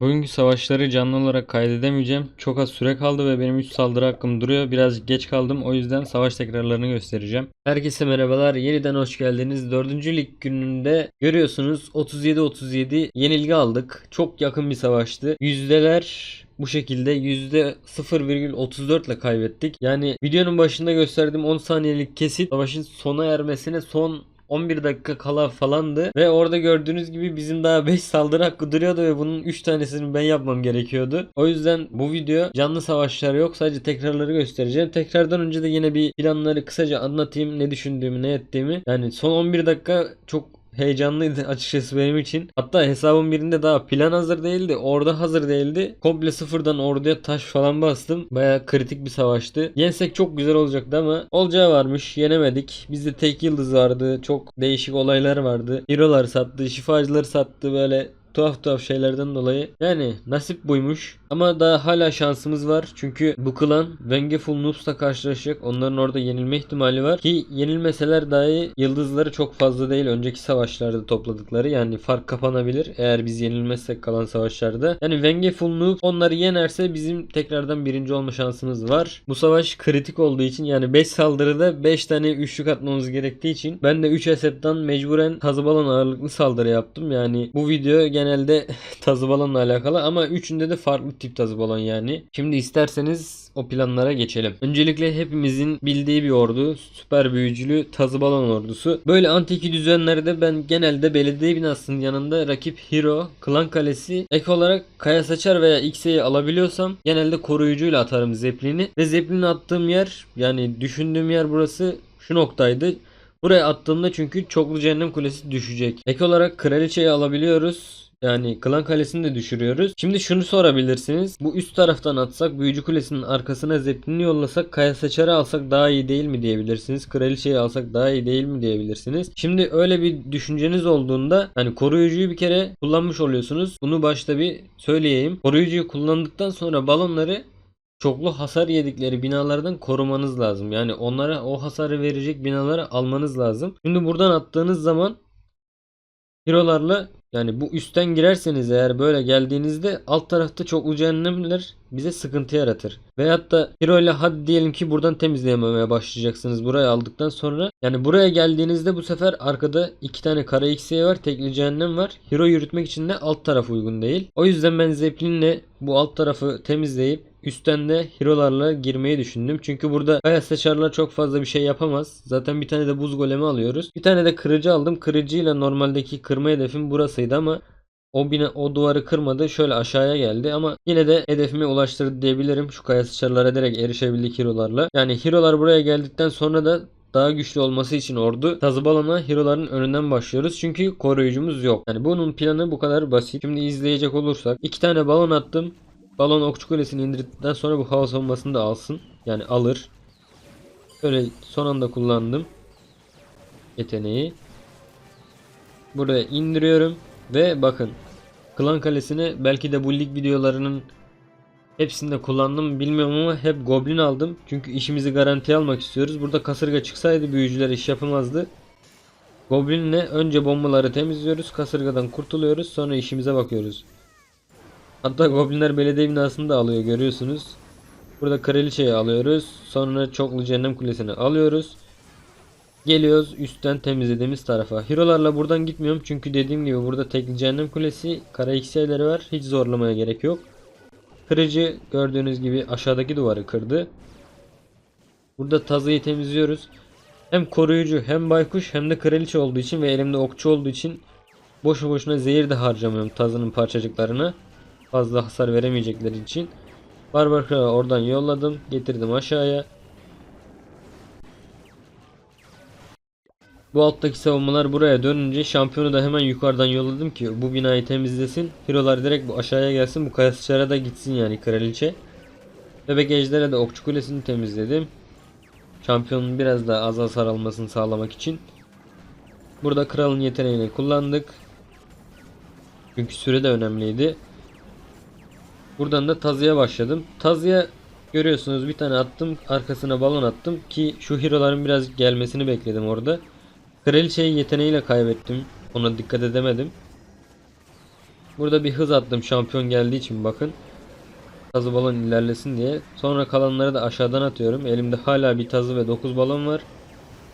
Bugünkü savaşları canlı olarak kaydedemeyeceğim. Çok az süre kaldı ve benim 3 saldırı hakkım duruyor. Birazcık geç kaldım. O yüzden savaş tekrarlarını göstereceğim. Herkese merhabalar. Yeniden hoş geldiniz. 4. lig gününde görüyorsunuz 37-37 yenilgi aldık. Çok yakın bir savaştı. Yüzdeler bu şekilde %0,34 ile kaybettik. Yani videonun başında gösterdiğim 10 saniyelik kesit savaşın sona ermesine son 11 dakika kala falandı ve orada gördüğünüz gibi bizim daha 5 saldırı hakkı duruyordu ve bunun 3 tanesini ben yapmam gerekiyordu. O yüzden bu video canlı savaşlar yok sadece tekrarları göstereceğim. Tekrardan önce de yine bir planları kısaca anlatayım ne düşündüğümü ne ettiğimi. Yani son 11 dakika çok heyecanlıydı açıkçası benim için. Hatta hesabın birinde daha plan hazır değildi. Orada hazır değildi. Komple sıfırdan orduya taş falan bastım. Baya kritik bir savaştı. Yensek çok güzel olacaktı ama olacağı varmış. Yenemedik. Bizde tek yıldız vardı. Çok değişik olaylar vardı. Hero'lar sattı. Şifacıları sattı. Böyle tuhaf tuhaf şeylerden dolayı. Yani nasip buymuş. Ama daha hala şansımız var. Çünkü bu klan Vengeful Noobs'la karşılaşacak. Onların orada yenilme ihtimali var. Ki yenilmeseler dahi yıldızları çok fazla değil. Önceki savaşlarda topladıkları. Yani fark kapanabilir. Eğer biz yenilmezsek kalan savaşlarda. Yani Vengeful Noob onları yenerse bizim tekrardan birinci olma şansımız var. Bu savaş kritik olduğu için yani 5 saldırıda 5 tane üçlük atmamız gerektiği için ben de 3 hesaptan mecburen tazı balon ağırlıklı saldırı yaptım. Yani bu video genelde tazı balonla alakalı ama üçünde de farklı tip tazı balon yani. Şimdi isterseniz o planlara geçelim. Öncelikle hepimizin bildiği bir ordu. Süper büyücülü tazı balon ordusu. Böyle antiki düzenlerde ben genelde belediye binasının yanında rakip hero, klan kalesi ek olarak kaya saçar veya x'eyi alabiliyorsam genelde koruyucuyla atarım zeplini. Ve zeplini attığım yer yani düşündüğüm yer burası şu noktaydı. Buraya attığımda çünkü çoklu cehennem kulesi düşecek. Ek olarak kraliçeyi alabiliyoruz. Yani klan kalesini de düşürüyoruz. Şimdi şunu sorabilirsiniz. Bu üst taraftan atsak büyücü kulesinin arkasına zeplini yollasak kaya saçarı alsak daha iyi değil mi diyebilirsiniz. Kraliçeyi alsak daha iyi değil mi diyebilirsiniz. Şimdi öyle bir düşünceniz olduğunda hani koruyucuyu bir kere kullanmış oluyorsunuz. Bunu başta bir söyleyeyim. Koruyucuyu kullandıktan sonra balonları çoklu hasar yedikleri binalardan korumanız lazım. Yani onlara o hasarı verecek binaları almanız lazım. Şimdi buradan attığınız zaman Hero'larla yani bu üstten girerseniz eğer böyle geldiğinizde alt tarafta çoklu cehennemler bize sıkıntı yaratır. Veyahut da Hero ile hadi diyelim ki buradan temizleyememeye başlayacaksınız burayı aldıktan sonra. Yani buraya geldiğinizde bu sefer arkada iki tane kara X'ye var tekli cehennem var. Hero yürütmek için de alt taraf uygun değil. O yüzden ben Zeppelin'le bu alt tarafı temizleyip Üstten de hero'larla girmeyi düşündüm. Çünkü burada kaya saçarlar çok fazla bir şey yapamaz. Zaten bir tane de buz golemi alıyoruz. Bir tane de kırıcı aldım. Kırıcıyla normaldeki kırma hedefim burasıydı ama o bina o duvarı kırmadı. Şöyle aşağıya geldi ama yine de hedefime ulaştırdı diyebilirim. Şu kaya sıçarlara direkt erişebildik hero'larla. Yani hero'lar buraya geldikten sonra da daha güçlü olması için ordu tazı balona hero'ların önünden başlıyoruz. Çünkü koruyucumuz yok. Yani bunun planı bu kadar basit. Şimdi izleyecek olursak iki tane balon attım. Balon okçu kulesini indirdikten sonra bu hava savunmasını da alsın. Yani alır. Böyle son anda kullandım. Yeteneği. Buraya indiriyorum. Ve bakın. Klan kalesini belki de bu lig videolarının hepsinde kullandım bilmiyorum ama hep goblin aldım. Çünkü işimizi garantiye almak istiyoruz. Burada kasırga çıksaydı büyücüler iş yapamazdı. Goblinle önce bombaları temizliyoruz. Kasırgadan kurtuluyoruz. Sonra işimize bakıyoruz. Hatta Goblinler belediye binasını da alıyor görüyorsunuz. Burada kraliçeyi alıyoruz. Sonra çoklu cehennem kulesini alıyoruz. Geliyoruz üstten temizlediğimiz tarafa. Hero'larla buradan gitmiyorum çünkü dediğim gibi burada tekli cehennem kulesi, kara XL'leri var. Hiç zorlamaya gerek yok. Kırıcı gördüğünüz gibi aşağıdaki duvarı kırdı. Burada tazıyı temizliyoruz. Hem koruyucu hem baykuş hem de kraliçe olduğu için ve elimde okçu olduğu için boşu boşuna zehir de harcamıyorum tazının parçacıklarına fazla hasar veremeyecekleri için. Barbar Kralı oradan yolladım. Getirdim aşağıya. Bu alttaki savunmalar buraya dönünce şampiyonu da hemen yukarıdan yolladım ki bu binayı temizlesin. Hero'lar direkt bu aşağıya gelsin. Bu kaya sıçara da gitsin yani kraliçe. Bebek ejdere de okçu kulesini temizledim. Şampiyonun biraz daha az hasar almasını sağlamak için. Burada kralın yeteneğini kullandık. Çünkü süre de önemliydi. Buradan da tazıya başladım. Tazıya görüyorsunuz bir tane attım. Arkasına balon attım ki şu hero'ların biraz gelmesini bekledim orada. Kraliçeyi yeteneğiyle kaybettim. Ona dikkat edemedim. Burada bir hız attım şampiyon geldiği için bakın. Tazı balon ilerlesin diye. Sonra kalanları da aşağıdan atıyorum. Elimde hala bir tazı ve 9 balon var.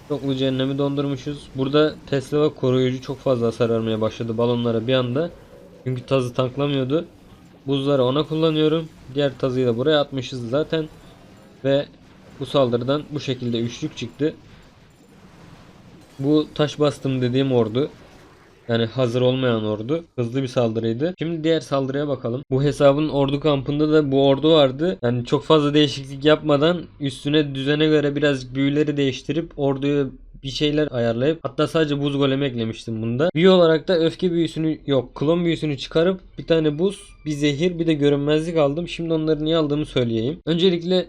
Çoklu cehennemi dondurmuşuz. Burada Tesla ve koruyucu çok fazla hasar vermeye başladı balonlara bir anda. Çünkü tazı tanklamıyordu. Buzları ona kullanıyorum. Diğer tazıyı da buraya atmışız zaten. Ve bu saldırıdan bu şekilde üçlük çıktı. Bu taş bastım dediğim ordu. Yani hazır olmayan ordu. Hızlı bir saldırıydı. Şimdi diğer saldırıya bakalım. Bu hesabın ordu kampında da bu ordu vardı. Yani çok fazla değişiklik yapmadan üstüne düzene göre biraz büyüleri değiştirip orduyu bir şeyler ayarlayıp hatta sadece buz golemi eklemiştim bunda. Büyü olarak da öfke büyüsünü yok klon büyüsünü çıkarıp bir tane buz, bir zehir, bir de görünmezlik aldım. Şimdi onları niye aldığımı söyleyeyim. Öncelikle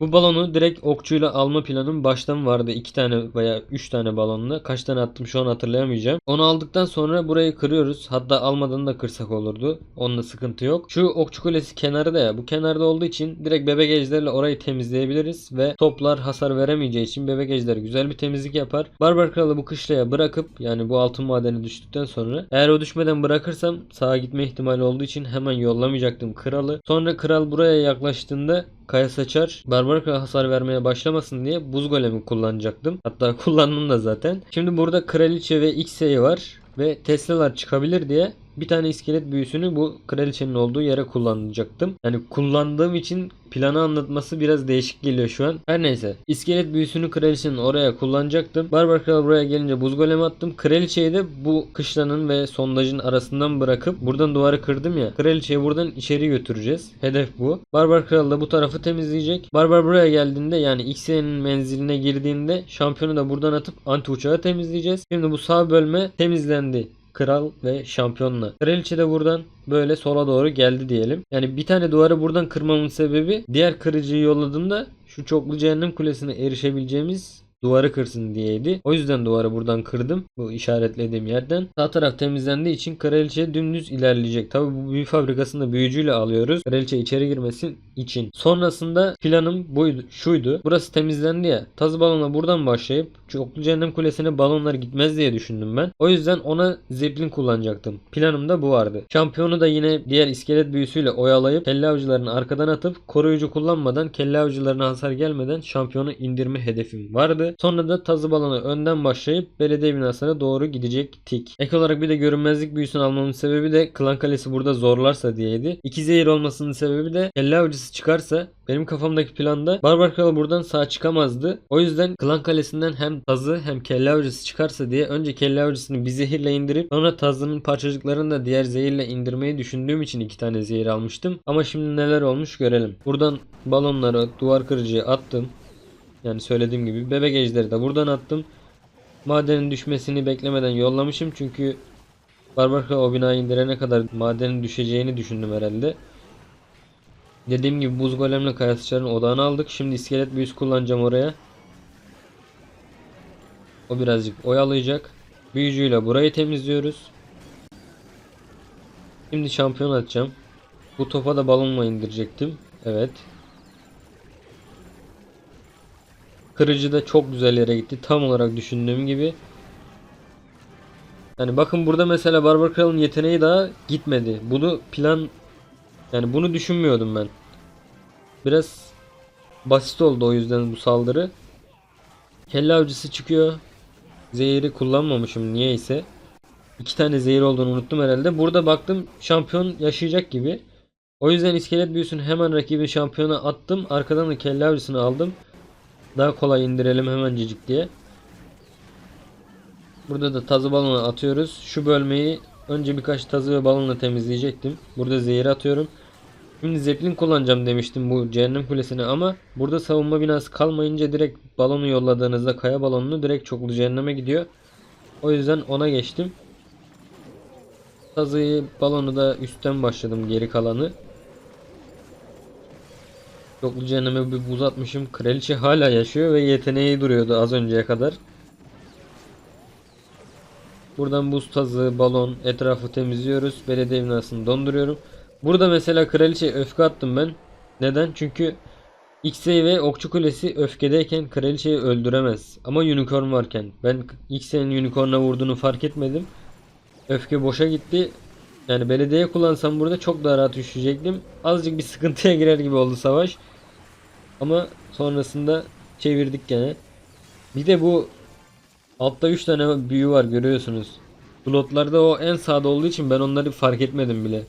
bu balonu direkt okçuyla alma planım baştan vardı. 2 tane veya 3 tane balonla. Kaç tane attım şu an hatırlayamayacağım. Onu aldıktan sonra burayı kırıyoruz. Hatta almadan da kırsak olurdu. Onunla sıkıntı yok. Şu okçu kulesi kenarda ya. Bu kenarda olduğu için direkt bebek ejderle orayı temizleyebiliriz. Ve toplar hasar veremeyeceği için bebek ejder güzel bir temizlik yapar. Barbar kralı bu kışlaya bırakıp yani bu altın madeni düştükten sonra eğer o düşmeden bırakırsam sağa gitme ihtimali olduğu için hemen yollamayacaktım kralı. Sonra kral buraya yaklaştığında Kaya Saçar Barbar Kral hasar vermeye başlamasın diye buz golemi kullanacaktım. Hatta kullandım da zaten. Şimdi burada Kraliçe ve X'e var ve Tesla'lar çıkabilir diye bir tane iskelet büyüsünü bu kraliçenin olduğu yere kullanacaktım. Yani kullandığım için planı anlatması biraz değişik geliyor şu an. Her neyse. İskelet büyüsünü kraliçenin oraya kullanacaktım. Barbar kral buraya gelince buz golemi attım. Kraliçeyi de bu kışlanın ve sondajın arasından bırakıp buradan duvarı kırdım ya. Kraliçeyi buradan içeri götüreceğiz. Hedef bu. Barbar kral da bu tarafı temizleyecek. Barbar buraya geldiğinde yani X'nin menziline girdiğinde şampiyonu da buradan atıp anti uçağı temizleyeceğiz. Şimdi bu sağ bölme temizlendi kral ve şampiyonla. Kraliçe de buradan böyle sola doğru geldi diyelim. Yani bir tane duvarı buradan kırmamın sebebi diğer kırıcıyı yolladığımda şu çoklu cehennem kulesine erişebileceğimiz duvarı kırsın diyeydi. O yüzden duvarı buradan kırdım. Bu işaretlediğim yerden. Sağ taraf temizlendiği için kraliçe dümdüz ilerleyecek. Tabi bu büyü fabrikasını büyücüyle alıyoruz. Kraliçe içeri girmesin için. Sonrasında planım buydu, şuydu. Burası temizlendi ya. Tazı balona buradan başlayıp çoklu cehennem kulesine balonlar gitmez diye düşündüm ben. O yüzden ona zeplin kullanacaktım. Planım da bu vardı. Şampiyonu da yine diğer iskelet büyüsüyle oyalayıp kelle avcılarını arkadan atıp koruyucu kullanmadan kelle avcılarına hasar gelmeden şampiyonu indirme hedefim vardı. Sonra da tazı balonu önden başlayıp belediye binasına doğru gidecektik. Ek olarak bir de görünmezlik büyüsünü almamın sebebi de klan kalesi burada zorlarsa diyeydi. İki zehir olmasının sebebi de kelle avcısı çıkarsa benim kafamdaki planda Barbar Kral buradan sağ çıkamazdı. O yüzden klan kalesinden hem tazı hem kelle avcısı çıkarsa diye önce kelle avcısını bir zehirle indirip sonra tazının parçacıklarını da diğer zehirle indirmeyi düşündüğüm için iki tane zehir almıştım. Ama şimdi neler olmuş görelim. Buradan balonları duvar kırıcıya attım. Yani söylediğim gibi bebek ejderi de buradan attım. Madenin düşmesini beklemeden yollamışım çünkü Barbar Kral o binayı indirene kadar madenin düşeceğini düşündüm herhalde. Dediğim gibi buz golemle kayasıçların odağını aldık. Şimdi iskelet büyüsü kullanacağım oraya. O birazcık oyalayacak. Büyücüyle burayı temizliyoruz. Şimdi şampiyon atacağım. Bu topa da balonla indirecektim. Evet. Kırıcı da çok güzel yere gitti. Tam olarak düşündüğüm gibi. Yani bakın burada mesela Barbar Kral'ın yeteneği daha gitmedi. Bunu plan yani bunu düşünmüyordum ben. Biraz basit oldu o yüzden bu saldırı. Kelle avcısı çıkıyor. Zehiri kullanmamışım niyeyse. İki tane zehir olduğunu unuttum herhalde. Burada baktım şampiyon yaşayacak gibi. O yüzden iskelet büyüsünü hemen rakibin şampiyona attım. Arkadan da kelle avcısını aldım. Daha kolay indirelim hemencecik diye. Burada da tazı balonu atıyoruz. Şu bölmeyi önce birkaç tazı ve balonla temizleyecektim. Burada zehir atıyorum. Şimdi zeplin kullanacağım demiştim bu cehennem kulesine ama burada savunma binası kalmayınca direkt balonu yolladığınızda kaya balonunu direkt çoklu cehenneme gidiyor. O yüzden ona geçtim. Tazıyı balonu da üstten başladım geri kalanı. Çoklu cehenneme bir buz atmışım. Kraliçe hala yaşıyor ve yeteneği duruyordu az önceye kadar. Buradan buz tazı, balon, etrafı temizliyoruz. Belediye binasını donduruyorum. Burada mesela kraliçe öfke attım ben. Neden? Çünkü Xey ve Okçu Kulesi öfkedeyken kraliçeyi öldüremez. Ama unicorn varken. Ben Xey'in unicorn'a vurduğunu fark etmedim. Öfke boşa gitti. Yani belediye kullansam burada çok daha rahat üşüyecektim. Azıcık bir sıkıntıya girer gibi oldu savaş. Ama sonrasında çevirdik gene. Bir de bu altta 3 tane büyü var görüyorsunuz. Slotlarda o en sağda olduğu için ben onları fark etmedim bile.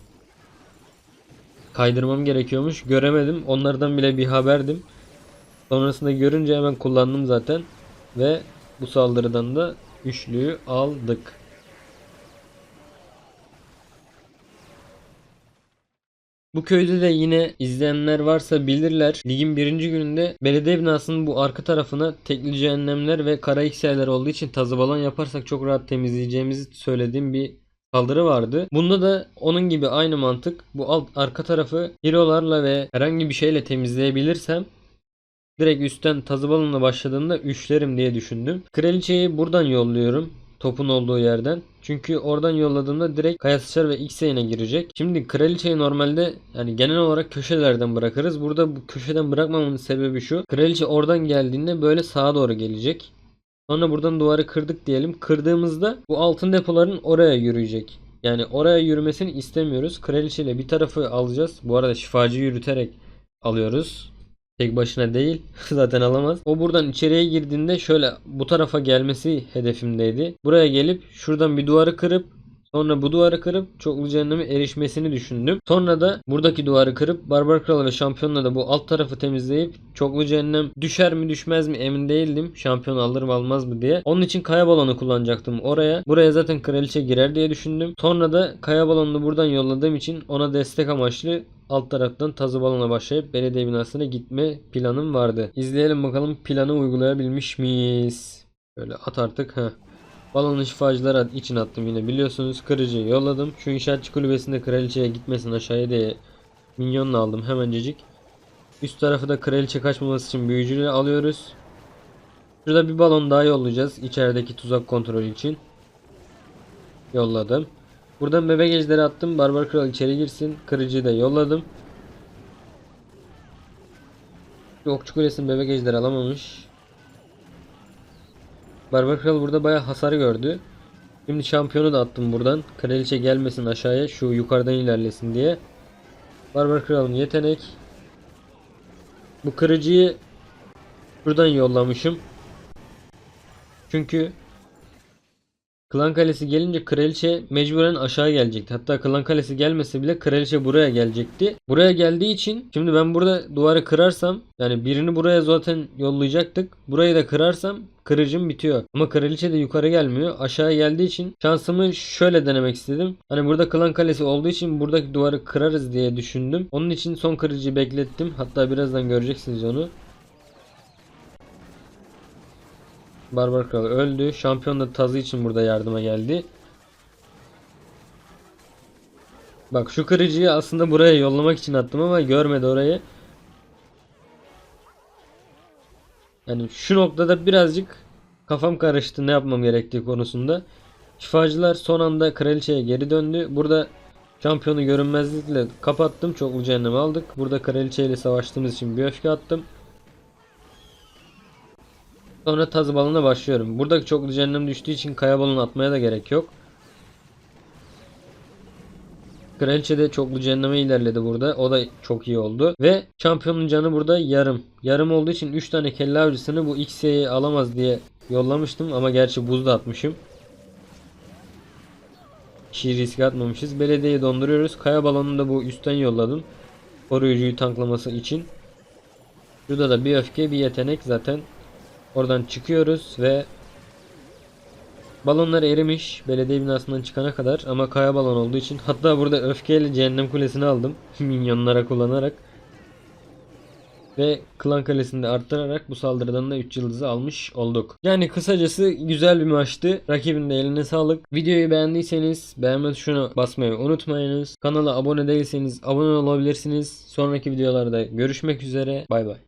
Kaydırmam gerekiyormuş. Göremedim. Onlardan bile bir haberdim. Sonrasında görünce hemen kullandım zaten. Ve bu saldırıdan da üçlüyü aldık. Bu köyde de yine izleyenler varsa bilirler. Ligin birinci gününde belediye binasının bu arka tarafına tekli cehennemler ve kara iksirler olduğu için tazı balon yaparsak çok rahat temizleyeceğimizi söylediğim bir saldırı vardı. Bunda da onun gibi aynı mantık. Bu alt arka tarafı hero'larla ve herhangi bir şeyle temizleyebilirsem direkt üstten tazı balonla başladığımda üçlerim diye düşündüm. Kraliçeyi buradan yolluyorum. Topun olduğu yerden. Çünkü oradan yolladığımda direkt kaya sıçrar ve X yayına girecek. Şimdi kraliçeyi normalde yani genel olarak köşelerden bırakırız. Burada bu köşeden bırakmamın sebebi şu. Kraliçe oradan geldiğinde böyle sağa doğru gelecek. Sonra buradan duvarı kırdık diyelim. Kırdığımızda bu altın depoların oraya yürüyecek. Yani oraya yürümesini istemiyoruz. Kraliçe ile bir tarafı alacağız. Bu arada şifacı yürüterek alıyoruz. Tek başına değil. Zaten alamaz. O buradan içeriye girdiğinde şöyle bu tarafa gelmesi hedefimdeydi. Buraya gelip şuradan bir duvarı kırıp Sonra bu duvarı kırıp çoklu cehenneme erişmesini düşündüm. Sonra da buradaki duvarı kırıp Barbar Kralı ve Şampiyonla da bu alt tarafı temizleyip çoklu cehennem düşer mi düşmez mi emin değildim. Şampiyon alır mı almaz mı diye. Onun için kaya balonu kullanacaktım oraya. Buraya zaten kraliçe girer diye düşündüm. Sonra da kaya balonunu buradan yolladığım için ona destek amaçlı alt taraftan tazı balona başlayıp belediye binasına gitme planım vardı. İzleyelim bakalım planı uygulayabilmiş miyiz? Böyle at artık. Heh. Balonu şifacılar için attım yine biliyorsunuz. Kırıcı yolladım. Şu inşaatçı kulübesinde kraliçeye gitmesin aşağıya diye minyonla aldım hemencecik. Üst tarafı da kraliçe kaçmaması için büyücüyle alıyoruz. Şurada bir balon daha yollayacağız. içerideki tuzak kontrolü için. Yolladım. Buradan bebek ejderi attım. Barbar kral içeri girsin. Kırıcıyı da yolladım. Okçu kulesinin bebek ejderi alamamış. Barbar Kral burada bayağı hasar gördü. Şimdi şampiyonu da attım buradan. Kraliçe gelmesin aşağıya. Şu yukarıdan ilerlesin diye. Barbar Kral'ın yetenek. Bu kırıcıyı buradan yollamışım. Çünkü Klan Kalesi gelince kraliçe mecburen aşağı gelecekti. Hatta Klan Kalesi gelmese bile kraliçe buraya gelecekti. Buraya geldiği için şimdi ben burada duvarı kırarsam yani birini buraya zaten yollayacaktık. Burayı da kırarsam kırıcım bitiyor. Ama kraliçe de yukarı gelmiyor. Aşağı geldiği için şansımı şöyle denemek istedim. Hani burada Klan Kalesi olduğu için buradaki duvarı kırarız diye düşündüm. Onun için son kırıcıyı beklettim. Hatta birazdan göreceksiniz onu. Barbar Kral öldü. Şampiyon da tazı için burada yardıma geldi. Bak şu kırıcıyı aslında buraya yollamak için attım ama görmedi orayı. Yani şu noktada birazcık kafam karıştı ne yapmam gerektiği konusunda. Şifacılar son anda kraliçeye geri döndü. Burada şampiyonu görünmezlikle kapattım. Çoklu cehennemi aldık. Burada kraliçeyle savaştığımız için bir öfke attım. Sonra tazı balona başlıyorum. Buradaki çoklu cehennem düştüğü için kaya balonu atmaya da gerek yok. Kraliçe de çoklu cehenneme ilerledi burada. O da çok iyi oldu. Ve şampiyonun canı burada yarım. Yarım olduğu için 3 tane kelle avcısını bu X'yi alamaz diye yollamıştım. Ama gerçi buz da atmışım. Şiir riske atmamışız. Belediyeyi donduruyoruz. Kaya balonunu da bu üstten yolladım. Koruyucuyu tanklaması için. Şurada da bir öfke bir yetenek zaten Oradan çıkıyoruz ve balonlar erimiş belediye binasından çıkana kadar ama kaya balon olduğu için hatta burada öfkeyle cehennem kulesini aldım minyonlara kullanarak ve klan kalesini de arttırarak bu saldırıdan da 3 yıldızı almış olduk. Yani kısacası güzel bir maçtı. Rakibin de eline sağlık. Videoyu beğendiyseniz beğenme tuşuna basmayı unutmayınız. Kanala abone değilseniz abone olabilirsiniz. Sonraki videolarda görüşmek üzere. Bay bay.